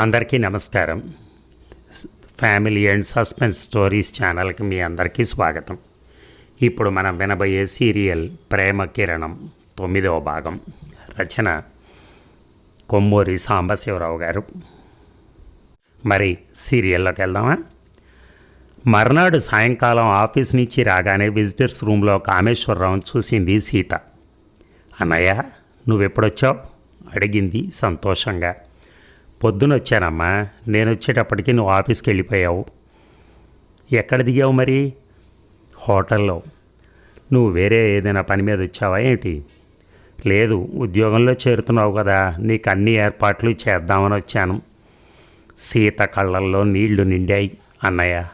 అందరికీ నమస్కారం. Family and suspense stories ఛానల్కి మీ అందరికీ స్వాగతం. ఇప్పుడు మనం వినబోయే సీరియల్ ప్రేమ కిరణం తొమ్మిదవ భాగం. రచన కొమ్మూరి సాంబశివరావు గారు. మరి సీరియల్లోకి వెళ్దామా? మర్నాడు సాయంకాలం ఆఫీస్ నుంచి రాగానే విజిటర్స్ రూమ్లో కామేశ్వరరావు చూసింది సీత. అన్నయ్య నువ్వెప్పుడొచ్చావు? అడిగింది సంతోషంగా. పొద్దునొచ్చానమ్మా. నేను వచ్చేటప్పటికి నువ్వు ఆఫీస్కి వెళ్ళిపోయావు ఎక్కడ దిగావు మరి? హోటల్లో. నువ్వు వేరే ఏదైనా పని మీద వచ్చావా ఏంటి? లేదు ఉద్యోగంలో చేరుతున్నావు కదా. నీకు అన్ని ఏర్పాట్లు చేద్దామని వచ్చాను. సీత కళ్ళల్లో నీళ్ళు నిండాయి. అన్నయ్య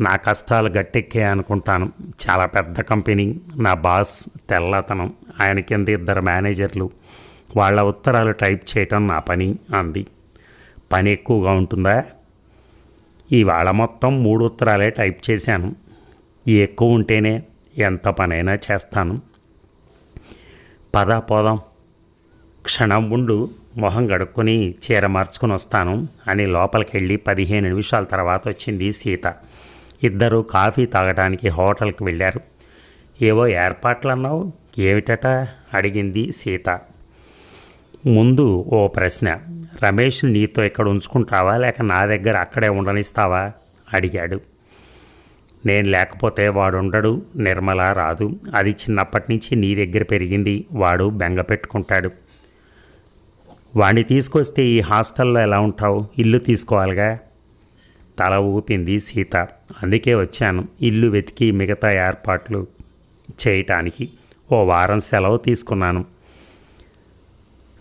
నా కష్టాలు గట్టెక్కే అనుకుంటాను. చాలా పెద్ద కంపెనీ. నా బాస్ తెల్లతనం. ఆయన కింద ఇద్దరు మేనేజర్లు. వాళ్ళ ఉత్తరాలు టైప్ చేయటం నా పని అంది. పని ఎక్కువగా ఉంటుందా? ఇవాళ మొత్తం మూడు ఉత్తరాలే టైప్ చేశాను. ఎక్కువ ఉంటేనే ఎంత పనైనా చేస్తాను. పద పోదాం. క్షణం ఉండు మొహం గడుక్కొని చీర మార్చుకుని వస్తాను అని లోపలికి వెళ్ళి పదిహేను నిమిషాల తర్వాత వచ్చింది సీత. ఇద్దరు కాఫీ తాగడానికి హోటల్కి వెళ్ళారు. ఏవో ఏర్పాట్లు అన్నావు ఏమిటట? అడిగింది సీత. ముందు ఓ ప్రశ్న. రమేష్ నీతో ఇక్కడ ఉంచుకుంటావా? లేక నా దగ్గర అక్కడే ఉండనిస్తావా? అడిగాడు. నేను లేకపోతే వాడు ఉండడు నిర్మల రాదు. అది చిన్నప్పటి నుంచి నీ దగ్గర పెరిగింది వాడు బెంగ పెట్టుకుంటాడు. వాడిని తీసుకొస్తే ఈ హాస్టల్లో ఎలా ఉంటావు? ఇల్లు తీసుకోవాలిగా? తల ఊపింది సీత. అందుకే వచ్చాను. ఇల్లు వెతికి మిగతా ఏర్పాట్లు చేయటానికి. ఓ వారం సెలవు తీసుకున్నాను.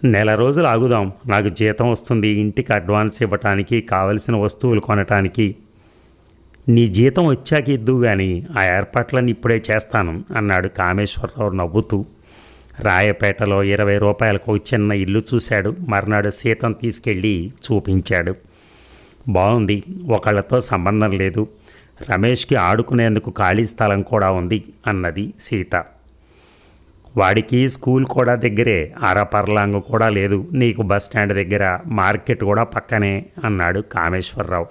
నెల రోజులు ఆగుదాం. నాకు జీతం వస్తుంది. ఇంటికి అడ్వాన్స్ ఇవ్వటానికి కావలసిన వస్తువులు కొనటానికి. నీ జీతం వచ్చాక ఇద్దు కానీ ఆ ఏర్పాట్లన్నీ ఇప్పుడే చేస్తాను అన్నాడు కామేశ్వరరావు నవ్వుతూ. రాయపేటలో ఇరవై రూపాయలకు ఒక చిన్న ఇల్లు చూశాడు. మర్నాడు సీతం తీసుకెళ్ళి చూపించాడు. బాగుంది ఒకళ్ళతో సంబంధం లేదు. రమేష్కి ఆడుకునేందుకు ఖాళీ స్థలం కూడా ఉంది అన్నది సీత. వాడికి స్కూల్ కూడా దగ్గరే అరపర్లాంగ్ కూడా లేదు. నీకు బస్ స్టాండ్ దగ్గర మార్కెట్ కూడా పక్కనే అన్నాడు కామేశ్వరరావు.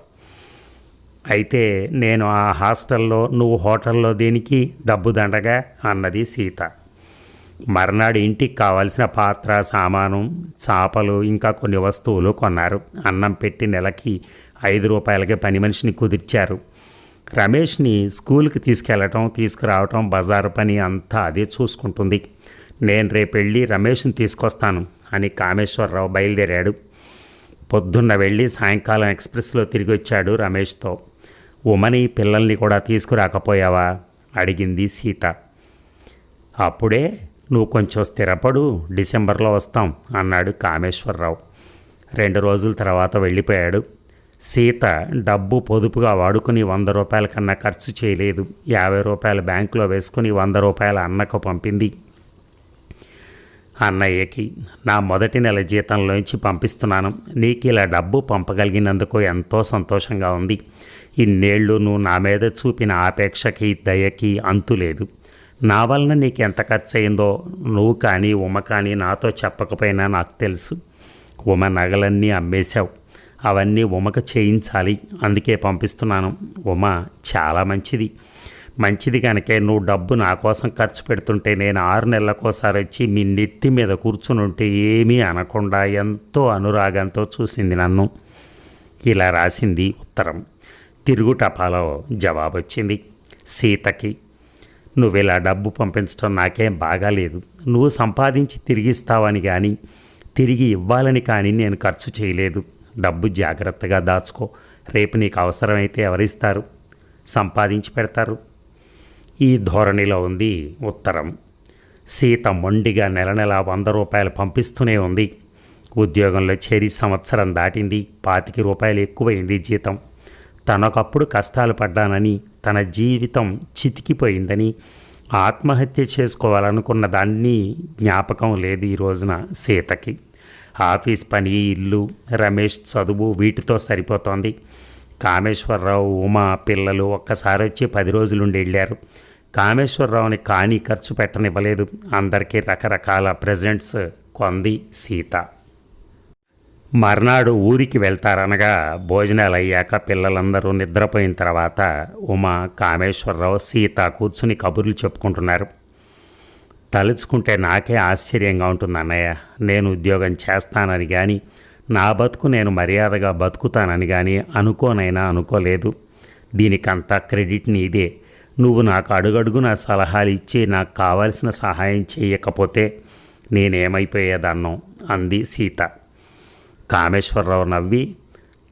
అయితే నేను ఆ హాస్టల్లో నువ్వు హోటల్లో దేనికి డబ్బు దండగా? అన్నది సీత. మర్నాడు ఇంటికి కావాల్సిన పాత్ర సామాను చాపలు ఇంకా కొన్ని వస్తువులు కొన్నారు. అన్నం పెట్టి నెలకి ఐదు రూపాయలకే పని మనిషిని కుదిర్చారు. రమేష్ని స్కూల్కి తీసుకెళ్ళటం తీసుకురావటం బజారు పని అంతా అదే చూసుకుంటుంది. నేను రేపు వెళ్ళి రమేష్ని తీసుకొస్తాను అని కామేశ్వరరావు బయలుదేరాడు. పొద్దున్న వెళ్ళి సాయంకాలం ఎక్స్ప్రెస్లో తిరిగి వచ్చాడు రమేష్తో. ఉమని పిల్లల్ని కూడా తీసుకురాకపోయావా? అడిగింది సీత. అప్పుడే నువ్వు కొంచెం స్థిరపడు డిసెంబర్లో వస్తాం అన్నాడు కామేశ్వరరావు. రెండు రోజుల తర్వాత వెళ్ళిపోయాడు. సీత డబ్బు పొదుపుగా వాడుకుని వంద రూపాయల కన్నా ఖర్చు చేయలేదు. యాభై రూపాయలు బ్యాంకులో వేసుకుని వంద రూపాయల అన్నకు పంపింది. అన్నయ్యకి నా మొదటి నెల జీతంలోంచి పంపిస్తున్నాను. నీకు ఇలా డబ్బు పంపగలిగినందుకు ఎంతో సంతోషంగా ఉంది. ఇన్నేళ్ళు నువ్వు నా మీద చూపిన ఆపేక్షకి దయకి అంతు లేదు. నా వలన నీకు ఎంత ఖర్చు అయిందో నువ్వు కానీ ఉమ కానీ నాతో చెప్పకపోయినా నాకు తెలుసు. ఉమ నగలన్నీ అమ్మేశావు. అవన్నీ ఉమకు చేయించాలి. అందుకే పంపిస్తున్నాను. ఉమ చాలా మంచిది. మంచిది కనుకే నువ్వు డబ్బు నా కోసం ఖర్చు పెడుతుంటే నేను ఆరు నెలలకోసారి వచ్చి మీ నెత్తి మీద కూర్చుని ఉంటే ఏమీ అనకుండా ఎంతో అనురాగంతో చూసింది నన్ను. ఇలా రాసింది ఉత్తరం. తిరుగు టపాలో జవాబు వచ్చింది సీతకి నువ్వు ఇలా డబ్బు పంపించడం నాకేం బాగాలేదు. నువ్వు సంపాదించి తిరిగిస్తావని కానీ తిరిగి ఇవ్వాలని కానీ నేను ఖర్చు చేయలేదు. డబ్బు జాగ్రత్తగా దాచుకో. రేపు నీకు అవసరమైతే ఎవరిస్తారు? సంపాదించి పెడతారు. ఈ ధోరణిలో ఉంది ఉత్తరం. సీత మొండిగా నెల నెల వంద రూపాయలు పంపిస్తూనే ఉంది. ఉద్యోగంలో చేరి సంవత్సరం దాటింది. పాతిక రూపాయలు ఎక్కువైంది జీతం. తనకప్పుడు కష్టాలు పడ్డానని తన జీవితం చితికిపోయిందని ఆత్మహత్య చేసుకోవాలనుకున్న దాన్ని జ్ఞాపకం లేదు ఈ రోజున సీతకి. ఆఫీస్ పని ఇల్లు రమేష్ చదువు వీటితో సరిపోతోంది. కామేశ్వరరావు ఉమా పిల్లలు ఒక్కసారి వచ్చి పది రోజులుండి వెళ్ళారు. కామేశ్వరరావుని కానీ ఖర్చు పెట్టనివ్వలేదు. అందరికీ రకరకాల ప్రెజెంట్స్ కొంది సీత. మర్నాడు ఊరికి వెళ్తారనగా భోజనాలు అయ్యాక పిల్లలందరూ నిద్రపోయిన తర్వాత ఉమా కామేశ్వరరావు సీత కూర్చుని కబుర్లు చెప్పుకుంటున్నారు. తలుచుకుంటే నాకే ఆశ్చర్యంగా ఉంటుంది అన్నయ్య. నేను ఉద్యోగం చేస్తానని కానీ నా బతుకు నేను మర్యాదగా బతుకుతానని కానీ అనుకోనైనా అనుకోలేదు. దీనికంతా క్రెడిట్ నీదే. నువ్వు నాకు అడుగడుగున సలహాలు ఇచ్చి నాకు కావాల్సిన సహాయం చేయకపోతే నేనేమైపోయేదన్నో అంది సీత. కామేశ్వరరావు నవ్వి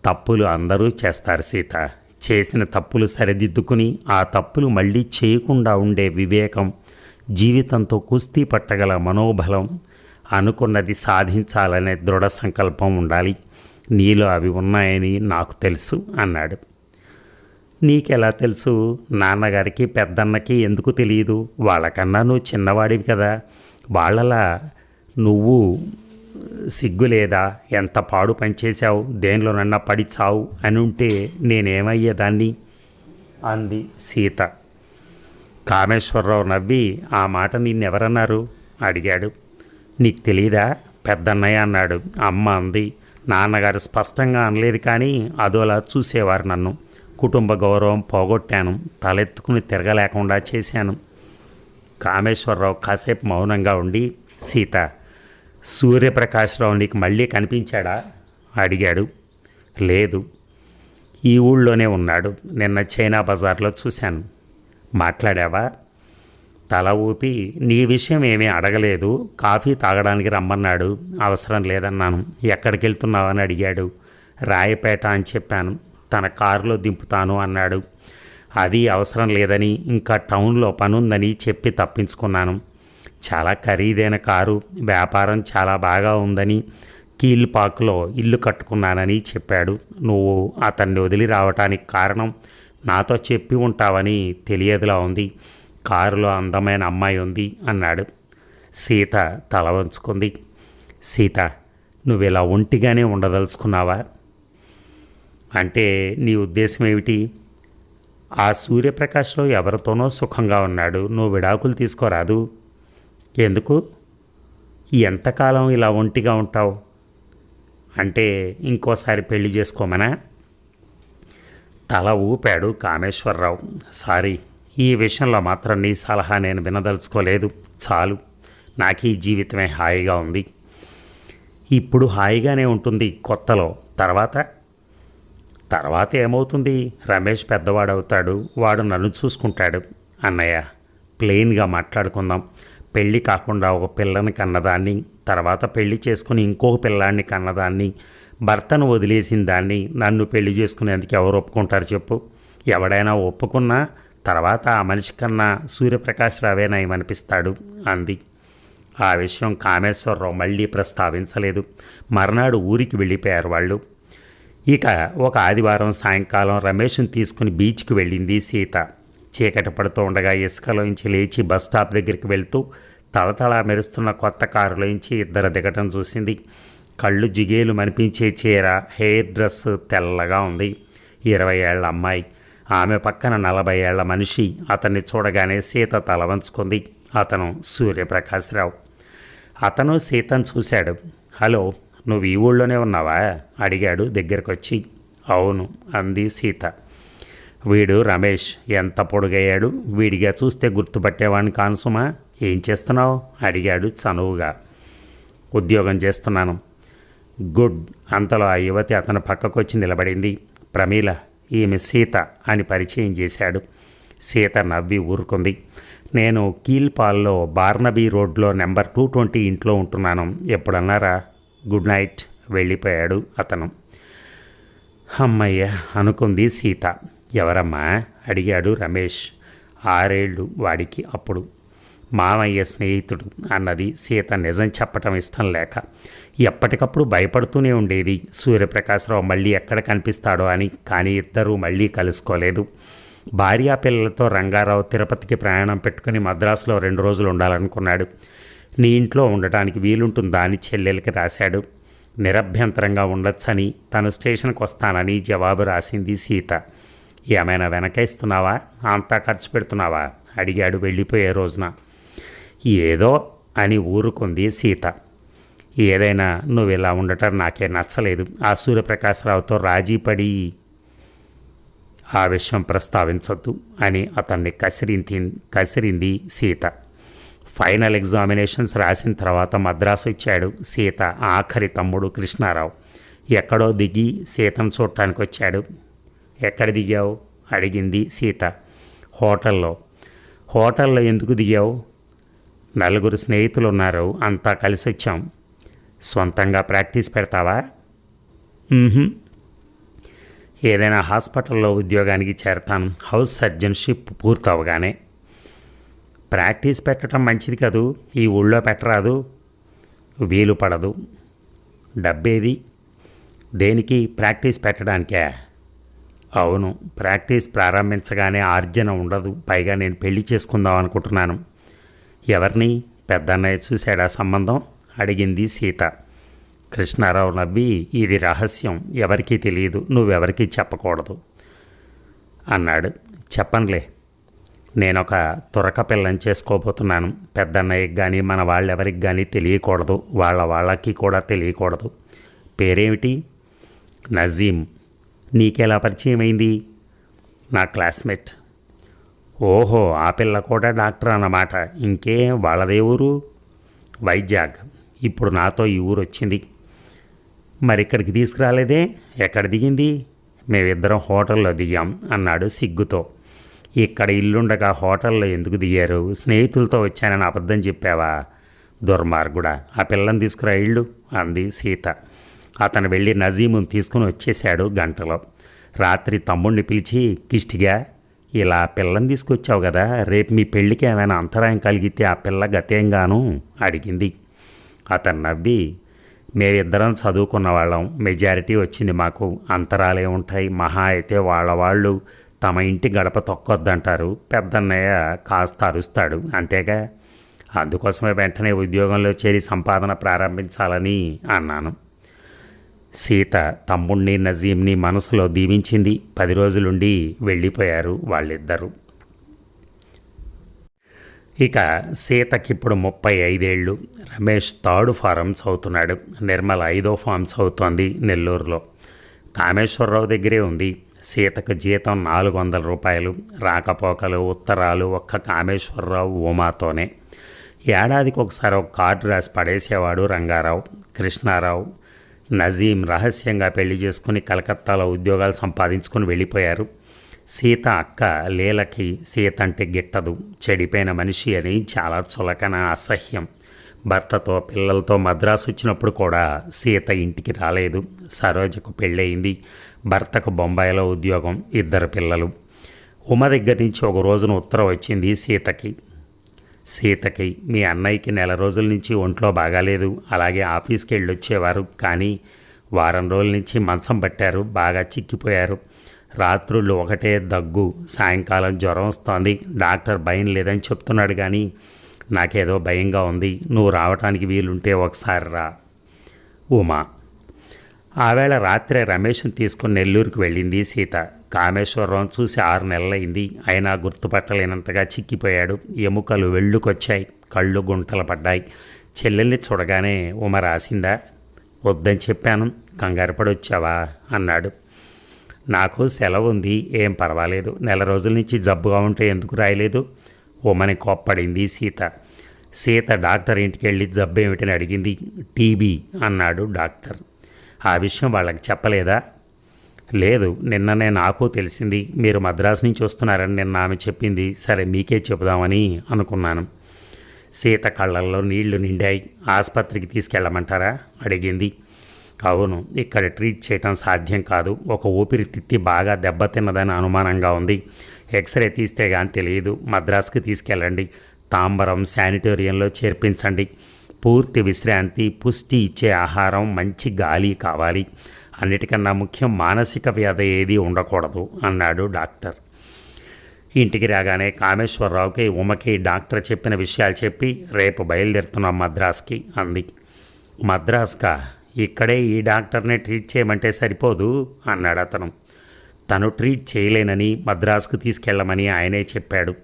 తప్పులు అందరూ చేస్తారు సీత. చేసిన తప్పులు సరిదిద్దుకుని ఆ తప్పులు మళ్ళీ చేయకుండా ఉండే వివేకం జీవితంతో కుస్తీ పట్టగల మనోబలం అనుకున్నది సాధించాలనే దృఢ సంకల్పం ఉండాలి. నీలో అవి ఉన్నాయని నాకు తెలుసు అన్నాడు. నీకెలా తెలుసు? నాన్నగారికి పెద్దన్నకి ఎందుకు తెలియదు? వాళ్ళకన్నా నువ్వు చిన్నవాడివి కదా. వాళ్ళలా నువ్వు సిగ్గు లేదా ఎంత పాడు పనిచేశావు దేనిలోనన్నా పడి చావు అని ఉంటే నేనేమయ్యేదాన్ని? అంది సీత. కామేశ్వరరావు నవ్వి ఆ మాట నిన్నెవరన్నారు? అడిగాడు. నీకు తెలీదా? పెద్దన్నయ్య అన్నాడు. అమ్మ అంది. నాన్నగారు స్పష్టంగా అనలేదు కానీ అదోలా చూసేవారు నన్ను. కుటుంబ గౌరవం పోగొట్టాను. తలెత్తుకుని తిరగలేకుండా చేశాను. కామేశ్వరరావు కాసేపు మౌనంగా ఉండి సీత సూర్యప్రకాశ్రావు నీకు మళ్ళీ కనిపించాడా? అడిగాడు. లేదు. ఈ ఊళ్ళోనే ఉన్నాడు. నిన్న చైనా బజార్లో చూశాను. మాట్లాడావా? తల ఊపి నీ విషయం ఏమీ అడగలేదు. కాఫీ తాగడానికి రమ్మన్నాడు. అవసరం లేదన్నాను. ఎక్కడికి వెళ్తున్నావని అడిగాడు. రాయపేట అని చెప్పాను. తన కారులో దింపుతాను అన్నాడు. అది అవసరం లేదని ఇంకా టౌన్లో పనుందని చెప్పి తప్పించుకున్నాను. చాలా ఖరీదైన కారు వ్యాపారం చాలా బాగా ఉందని కీల్పాక్లో ఇల్లు కట్టుకున్నానని చెప్పాడు. నువ్వు అతన్ని వదిలి రావటానికి కారణం నాతో చెప్పి ఉంటావని తెలియదులా ఉంది. కారులో అందమైన అమ్మాయి ఉంది అన్నాడు. సీత తల వంచుకుంది. సీత నువ్వు ఇలా ఒంటిగానే ఉండదలుచుకున్నావా? అంటే నీ ఉద్దేశం ఏమిటి? ఆ సూర్యప్రకాష్లో ఎవరితోనో సుఖంగా ఉన్నాడు. నువ్వు విడాకులు తీసుకోరాదు. ఎందుకు? ఎంతకాలం ఇలా ఒంటిగా ఉంటావు? అంటే ఇంకోసారి పెళ్ళి చేసుకోమనా? తల ఊపాడు కామేశ్వరరావు. సారీ ఈ విషయంలో మాత్రం నీ సలహా నేను వినదలుచుకోలేదు. చాలు నాకు ఈ జీవితమే హాయిగా ఉంది. ఇప్పుడు హాయిగానే ఉంటుంది కొత్తలో. తర్వాత? తర్వాత ఏమవుతుంది? రమేష్ పెద్దవాడవుతాడు వాడు నన్ను చూసుకుంటాడు. అన్నయ్య ప్లెయిన్గా మాట్లాడుకుందాం. పెళ్ళి కాకుండా ఒక పిల్లని కన్నదాన్ని తర్వాత పెళ్ళి చేసుకుని ఇంకొక పిల్లాన్ని కన్నదాన్ని భర్తను వదిలేసిన దాన్ని నన్ను పెళ్ళి చేసుకునేందుకు ఎవరు ఒప్పుకుంటారు చెప్పు? ఎవడైనా ఒప్పుకున్నా తర్వాత ఆ మనిషి కన్నా సూర్యప్రకాష్ రావేనాయమనిపిస్తాడు అంది. ఆ విషయం కామేశ్వరరావు మళ్ళీ ప్రస్తావించలేదు. మర్నాడు ఊరికి వెళ్ళిపోయారు వాళ్ళు. ఇక ఒక ఆదివారం సాయంకాలం రమేష్ని తీసుకుని బీచ్కి వెళ్ళింది సీత. చీకటి పడుతూ ఉండగా ఇసుకలోంచి లేచి బస్ స్టాప్ దగ్గరికి వెళ్తూ తలతళ మెరుస్తున్న కొత్త కారులోంచి ఇద్దరు దిగటం చూసింది. కళ్ళు జిగేలు మనిపించే చీర హెయిర్ డ్రెస్ తెల్లగా ఉంది. ఇరవై ఏళ్ళ అమ్మాయి. ఆమె పక్కన నలభై ఏళ్ళ మనిషి. అతన్ని చూడగానే సీత తల వంచుకుంది. అతను సూర్యప్రకాశ్రావు. అతను సీతను చూశాడు. హలో నువ్వు ఈ ఊళ్ళోనే ఉన్నావా? అడిగాడు దగ్గరకొచ్చి. అవును అంది సీత. వీడు రమేష్. ఎంత పొడుగయ్యాడు. వీడిగా చూస్తే గుర్తుపట్టేవాడిని కానుసుమా ఏం చేస్తున్నావు? అడిగాడు చనువుగా. ఉద్యోగం చేస్తున్నాను. గుడ్ అంతలో ఆ యువతి అతను పక్కకు వచ్చి నిలబడింది. ప్రమీల ఈమె సీత అని పరిచయం చేశాడు. సీత నవ్వి ఊరుకుంది. నేను కీల్పాల్లో బార్నబీ రోడ్లో నెంబర్ టూ ట్వంటీ ఇంట్లో ఉంటున్నాను. ఎప్పుడన్నారా? గుడ్ నైట్ వెళ్ళిపోయాడు అతను. అమ్మయ్య అనుకుంది సీత. ఎవరమ్మా? అడిగాడు రమేష్. ఆరేళ్ళు వాడికి అప్పుడు. మామయ్య స్నేహితుడు అన్నది సీత నిజం చెప్పటం ఇష్టం లేక. ఎప్పటికప్పుడు భయపడుతూనే ఉండేది. సూర్యప్రకాశరావు మళ్ళీ ఎక్కడ కనిపిస్తాడో అని కానీ ఇద్దరూ మళ్ళీ కలుసుకోలేదు. భార్యా పిల్లలతో రంగారావు తిరుపతికి ప్రయాణం పెట్టుకుని మద్రాసులో రెండు రోజులు ఉండాలనుకున్నాడు. నీ ఇంట్లో ఉండటానికి వీలుంటుందా అని చెల్లెలకి రాశాడు. నిరభ్యంతరంగా ఉండొచ్చని తను స్టేషన్కి వస్తానని జవాబు రాసింది సీత. ఏమైనా వెనకేస్తున్నావా? అంతా ఖర్చు పెడుతున్నావా? అడిగాడు వెళ్ళిపోయే రోజున. ఏదో అని ఊరుకుంది సీత. ఏదైనా నువ్వు ఇలా ఉండటం నాకే నచ్చలేదు. ఆ సూర్యప్రకాశ్రావుతో రాజీపడి ఆ విషయం ప్రస్తావించద్దు అని అతన్ని కసిరింది కసిరింది సీత. ఫైనల్ ఎగ్జామినేషన్స్ రాసిన తర్వాత మద్రాసు ఇచ్చాడు సీత ఆఖరి తమ్ముడు కృష్ణారావు. ఎక్కడో దిగి సీతను చూడటానికి వచ్చాడు. ఎక్కడ దిగావు? అడిగింది సీత. హోటల్లో. హోటల్లో ఎందుకు దిగావు? నలుగురు స్నేహితులు ఉన్నారు అంతా కలిసి వచ్చాం సొంతంగా ప్రాక్టీస్ పెడతావా. ఏదైనా హాస్పిటల్లో ఉద్యోగానికి చేరతాను. హౌస్ సర్జన్షిప్ పూర్తవగానే. ప్రాక్టీస్ పెట్టడం మంచిది కదూ? ఈ ఊళ్ళో పెట్టరాదు. వీలు పడదు. డబ్బేది? దేనికి ప్రాక్టీస్ పెట్టడానికే? అవును ప్రాక్టీస్ ప్రారంభించగానే ఆర్జన ఉండదు. పైగా నేను పెళ్ళి చేసుకుందాం అనుకుంటున్నాను. ఎవరిని పెద్దన్నయ్య చూశాడా సంబంధం? అడిగింది సీత. కృష్ణారావు నవ్వి ఇది రహస్యం ఎవరికీ తెలియదు నువ్వెవరికీ చెప్పకూడదు. అన్నాడు. చెప్పనులే. నేను ఒక తురక పిల్లని చేసుకోబోతున్నాను. పెద్దన్నయ్యకి కానీ మన వాళ్ళెవరికి కానీ తెలియకూడదు. వాళ్ళ వాళ్ళకి కూడా తెలియకూడదు. పేరేమిటి? నజీం నీకెలా పరిచయం అయింది నా క్లాస్మేట్. ఓహో ఆ పిల్ల కూడా డాక్టర్ అన్నమాట. ఇంకే వాళ్ళదే ఊరు? వైజాగ్. ఇప్పుడు నాతో ఈ ఊరు వచ్చింది. మరి ఇక్కడికి తీసుకురాలేదే? ఎక్కడ దిగింది? మేమిద్దరం హోటల్లో దిగాం అన్నాడు సిగ్గుతో. ఇక్కడ ఇల్లుండగా హోటల్లో ఎందుకు దిగారు? స్నేహితులతో వచ్చానని అబద్ధం చెప్పావా? దుర్మార్గుడా ఆ పిల్లని తీసుకురా ఇళ్ళు అంది సీత. అతను వెళ్ళి నజీముని తీసుకుని వచ్చేశాడు గంటలో. రాత్రి తమ్ముడిని పిలిచి కిష్టిగా ఇలా పిల్లని తీసుకొచ్చావు కదా రేపు మీ పెళ్ళికి ఏమైనా అంతరాయం కలిగితే ఆ పిల్ల గతేంగాను? అడిగింది. అతను నవ్వి మేమిద్దరం చదువుకున్న వాళ్ళం. మెజారిటీ వచ్చింది మాకు. అంతరాలే ఉంటాయి. మహా అయితే వాళ్ళ వాళ్ళు తమ ఇంటి గడప తొక్కొద్దంటారు. పెద్దన్నయ్య కాస్త అరుస్తాడు. అంతేగా? అందుకోసమే వెంటనే ఉద్యోగంలో చేరి సంపాదన ప్రారంభించాలని అన్నాను. సీత తమ్ముణ్ణి నజీంని మనసులో దీవించింది. పది రోజులుండి వెళ్ళిపోయారు వాళ్ళిద్దరూ. ఇక సీతకిప్పుడు ముప్పై ఐదేళ్ళు. రమేష్ థర్డ్ ఫారం చదువుతున్నాడు నిర్మల ఐదో ఫామ్ చదువుతోంది నెల్లూరులో. కామేశ్వరరావు దగ్గరే ఉంది. సీతకు జీతం నాలుగు వందల రూపాయలు. రాకపోకలు ఉత్తరాలు ఒక్క కామేశ్వరరావు ఉమాతోనే ఏడాదికి ఒకసారి ఒక కార్డు రాసి పడేసేవాడు రంగారావు. కృష్ణారావు. నజీం రహస్యంగా పెళ్ళి చేసుకుని కలకత్తాలో ఉద్యోగాలు సంపాదించుకుని వెళ్ళిపోయారు. సీత అక్క లీలకి సీత అంటే గిట్టదు. చెడిపోయిన మనిషి అని చాలా చులకన అసహ్యం. భర్తతో పిల్లలతో మద్రాసు వచ్చినప్పుడు కూడా సీత ఇంటికి రాలేదు. సరోజకు పెళ్ళయింది. భర్తకు బొంబాయిలో ఉద్యోగం. ఇద్దరు పిల్లలు. ఉమ దగ్గర నుంచి ఒక రోజున ఉత్తరం వచ్చింది సీతకి. సీతకి మీ అన్నయ్యకి నెల రోజుల నుంచి ఒంట్లో బాగాలేదు. అలాగే ఆఫీస్కి వెళ్ళి వచ్చేవారు కానీ వారం రోజుల నుంచి మంచం పట్టారు. బాగా చిక్కిపోయారు. రాత్రులు ఒకటే దగ్గు. సాయంకాలం జ్వరం వస్తోంది. డాక్టర్ భయం లేదని చెప్తున్నాడు కానీ నాకేదో భయంగా ఉంది. నువ్వు రావటానికి వీలుంటే ఒకసారి రా. ఉమా. ఆవేళ రాత్రే రమేష్ని తీసుకుని నెల్లూరుకు వెళ్ళింది సీత. కామేశ్వరరావు చూసి ఆరు నెలలైంది. అయినా గుర్తుపట్టలేనంతగా చిక్కిపోయాడు. ఎముకలు వెళ్ళుకొచ్చాయి. కళ్ళు గుంటలు పడ్డాయి. చెల్లెల్ని చూడగానే ఉమ రాసిందా? వద్దని చెప్పాను. కంగారు పడొచ్చావా అన్నాడు. నాకు సెలవు ఉంది. ఏం పర్వాలేదు. నెల రోజుల నుంచి జబ్బుగా ఉంటే ఎందుకు రాయలేదు? ఉమని కోప్పడింది సీత. సీత డాక్టర్ ఇంటికి వెళ్ళి జబ్బు ఏమిటని అడిగింది. టీబీ అన్నాడు డాక్టర్. ఆ విషయం వాళ్ళకి చెప్పలేదా? లేదు నిన్ననే నాకు తెలిసింది మీరు మద్రాసు నుంచి వస్తున్నారని నిన్న ఆమె చెప్పింది సరే మీకే చెబుదామని అనుకున్నాను. సీత కళ్ళల్లో నీళ్ళు నిండాయి. ఆసుపత్రికి తీసుకెళ్ళమంటారా? అడిగింది. అవును ఇక్కడ ట్రీట్ చేయటం సాధ్యం కాదు. ఒక ఊపిరితిత్తి బాగా దెబ్బతిన్నదని అనుమానంగా ఉంది. ఎక్స్రే తీస్తే కానీ తెలియదు. మద్రాసుకి తీసుకెళ్ళండి. తాంబరం శానిటోరియంలో చేర్పించండి. పూర్తి విశ్రాంతి పుష్టి ఇచ్చే ఆహారం మంచి గాలి కావాలి. అన్నిటికన్నా ముఖ్యం మానసిక వ్యాధి ఏది ఉండకూడదు అన్నాడు డాక్టర్. ఇంటికి రాగానే కామేశ్వరరావుకి ఉమకి డాక్టర్ చెప్పిన విషయాలు చెప్పి రేపు బయలుదేరుతున్నాం మద్రాస్కి అంది. మద్రాస్కా? ఇక్కడే ఈ డాక్టర్నే ట్రీట్ చేయమంటే సరిపోదు అన్నాడు అతను. తను ట్రీట్ చేయలేనని మద్రాసుకు తీసుకెళ్ళమని ఆయనే చెప్పాడు.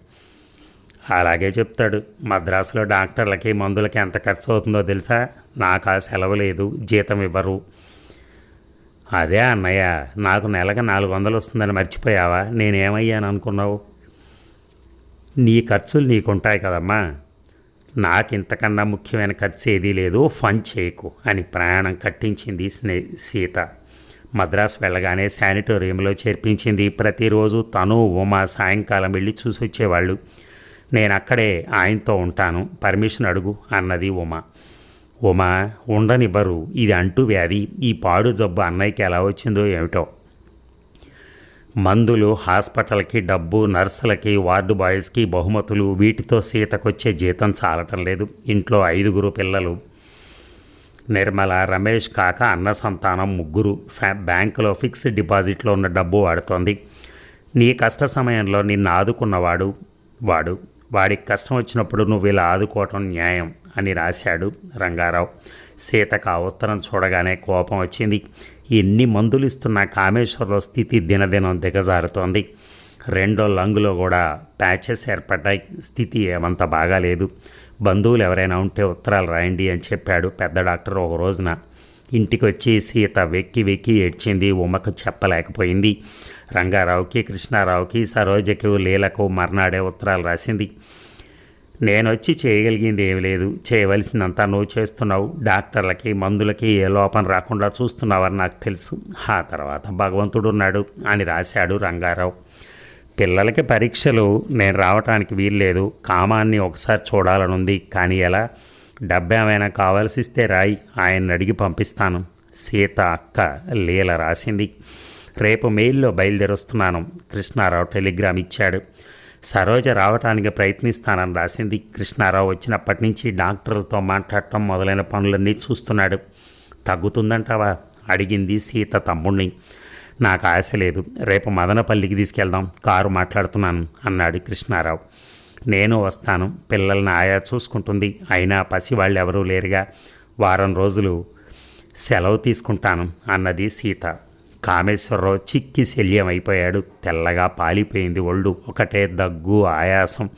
అలాగే చెప్తాడు. మద్రాసులో డాక్టర్లకి మందులకి ఎంత ఖర్చు అవుతుందో తెలుసా? నాకు ఆ సెలవు లేదు జీతం ఇవ్వరు. అదే అన్నయ్య నాకు నెలకు నాలుగు వందలు వస్తుందని మర్చిపోయావా? నేనేమయ్యాను అనుకున్నావు? నీ ఖర్చులు నీకుంటాయి కదమ్మా. నాకు ఇంతకన్నా ముఖ్యమైన ఖర్చు ఏదీ లేదు ఫన్ చేయకు అని ప్రయాణం కట్టించింది స్నే సీత. మద్రాసు వెళ్ళగానే శానిటోరియంలో చేర్పించింది. ప్రతిరోజు తను ఉమా సాయంకాలం వెళ్ళి చూసి వచ్చేవాళ్ళు నేను అక్కడే ఆయనతో ఉంటాను. పర్మిషన్ అడుగు అన్నది ఉమా. ఉమా ఉండనివ్వరు. ఇది అంటూ వ్యాధి. ఈ పాడు జబ్బు అన్నయ్యకి ఎలా వచ్చిందో ఏమిటో. మందులు హాస్పిటల్కి డబ్బు నర్సులకి వార్డు బాయ్స్కి బహుమతులు వీటితో సీతకొచ్చే జీతం చాలటం లేదు. ఇంట్లో ఐదుగురు పిల్లలు. నిర్మల రమేష్ కాక అన్న సంతానం ముగ్గురు. ఫ్యా బ్యాంకులో ఫిక్స్డ్ డిపాజిట్లో ఉన్న డబ్బు వాడుతోంది. నీ కష్ట సమయంలో నిన్ను ఆదుకున్నవాడు వాడు. వాడికి కష్టం వచ్చినప్పుడు నువ్వు ఇలా ఆదుకోవటం న్యాయం. అని రాశాడు రంగారావు. సీతకు ఆ ఉత్తరం చూడగానే కోపం వచ్చింది. ఎన్ని మందులు ఇస్తున్న కామేశ్వరరావు స్థితి దినదినం దిగజారుతోంది. రెండో లంగులో కూడా ప్యాచెస్ ఏర్పడ్డాయి. స్థితి ఏమంత బాగాలేదు. బంధువులు ఎవరైనా ఉంటే ఉత్తరాలు రాయండి అని చెప్పాడు పెద్ద డాక్టర్ ఒక రోజున. ఇంటికి వచ్చి సీత వెక్కి వెక్కి ఏడ్చింది ఉమకు చెప్పలేకపోయింది. రంగారావుకి కృష్ణారావుకి సరోజకి లీలకు మర్నాడే ఉత్తరాలు రాసింది. నేను వచ్చి చేయగలిగింది ఏమి లేదు. చేయవలసిందంతా నువ్వు చేస్తున్నావు. డాక్టర్లకి మందులకి ఏ లోపం రాకుండా చూస్తున్నావని నాకు తెలుసు. ఆ తర్వాత భగవంతుడు ఉన్నాడు అని రాశాడు రంగారావు. పిల్లలకి పరీక్షలు నేను రావటానికి వీల్లేదు. కామాన్ని ఒకసారి చూడాలనుంది. కానీ ఎలా? డబ్బు ఏమైనా కావాల్సిస్తే రాయి. ఆయన అడిగి పంపిస్తాను. సీత అక్క లీల రాసింది. రేపు మెయిల్లో బయలుదేరొస్తున్నాను. కృష్ణారావు టెలిగ్రామ్ ఇచ్చాడు. సరోజ రావటానికి ప్రయత్నిస్తానని రాసింది. కృష్ణారావు వచ్చినప్పటి నుంచి డాక్టర్లతో మాట్లాడటం మొదలైన పనులన్నీ చూస్తున్నాడు. తగ్గుతుందంటావా? అడిగింది సీత తమ్ముణ్ణి. నాకు ఆశ లేదు. రేపు మదనపల్లికి తీసుకెళ్దాం. కారు మాట్లాడుతున్నాను అన్నాడు కృష్ణారావు. నేను వస్తాను. పిల్లల్ని ఆయా చూసుకుంటుంది. అయినా పసివాళ్ళు ఎవరూ లేరుగా. వారం రోజులు సెలవు తీసుకుంటాను అన్నది సీత. కామేశ్వరరావు చిక్కి శల్యం అయిపోయాడు. తెల్లగా పాలిపోయింది ఒళ్ళు. ఒకటే దగ్గు ఆయాసం.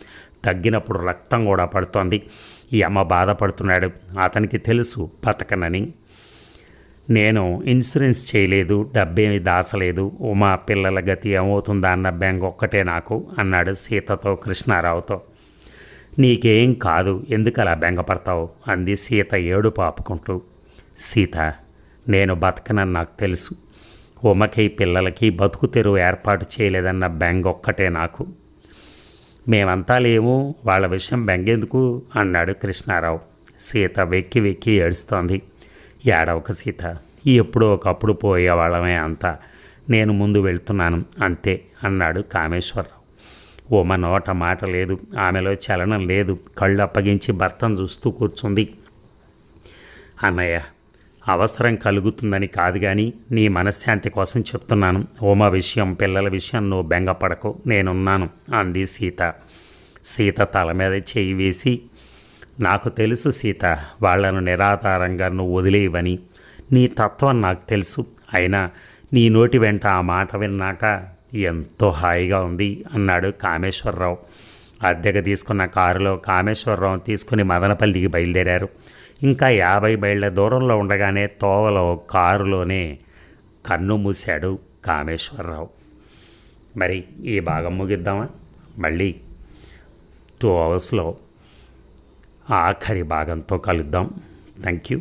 తగ్గినప్పుడు రక్తం కూడా పడుతోంది. ఈ అమ్మ బాధపడుతున్నాడు. అతనికి తెలుసు బతకనని. నేను ఇన్సూరెన్స్ చేయలేదు డబ్బేమి దాచలేదు. ఉమా పిల్లల గతి ఏమవుతుందా అన్న బెంగ ఒక్కటే నాకు అన్నాడు సీతతో కృష్ణారావుతో. నీకేం కాదు ఎందుకు అలా బెంగపడతావు అంది సీత ఏడు పాపుకుంటూ సీత నేను బతకనని నాకు తెలుసు. ఉమకి పిల్లలకి బతుకు తెరువు ఏర్పాటు చేయలేదన్న బెంగ ఒక్కటే నాకు. మేమంతా లేము వాళ్ళ విషయం బెంగెందుకు? అన్నాడు కృష్ణారావు. సీత వెక్కి వెక్కి ఏడుస్తోంది. ఏడవక సీత ఎప్పుడో ఒకప్పుడు పోయేవాళ్ళమే అంతా. నేను ముందు వెళ్తున్నాను అంతే అన్నాడు కామేశ్వరరావు. ఉమ నోట మాట లేదు ఆమెలో చలనం లేదు కళ్ళు అప్పగించి భర్తను చూస్తూ కూర్చుంది. అన్నయ్య అవసరం కలుగుతుందని కాదు కానీ నీ మనశ్శాంతి కోసం చెప్తున్నాను. ఉమ విషయం పిల్లల విషయం నువ్వు బెంగపడకు. నేనున్నాను అంది సీత. సీత తల మీద చేయి వేసి నాకు తెలుసు సీత వాళ్ళను నిరాధారంగా నువ్వు వదిలేయవని. నీ తత్వం నాకు తెలుసు. అయినా నీ నోటి వెంట ఆ మాట విన్నాక ఎంతో హాయిగా ఉంది అన్నాడు కామేశ్వరరావు. అద్దెకు తీసుకున్న కారులో కామేశ్వరరావు తీసుకుని మదనపల్లికి బయలుదేరారు. ఇంకా యాభై మైళ్ళ దూరంలో ఉండగానే తోవలో కారులోనే కన్ను మూశాడు కామేశ్వరరావు. మరి ఈ భాగం ముగిద్దామా? మళ్ళీ టూ అవర్స్లో ఆఖరి భాగంతో కలుద్దాం. Thank you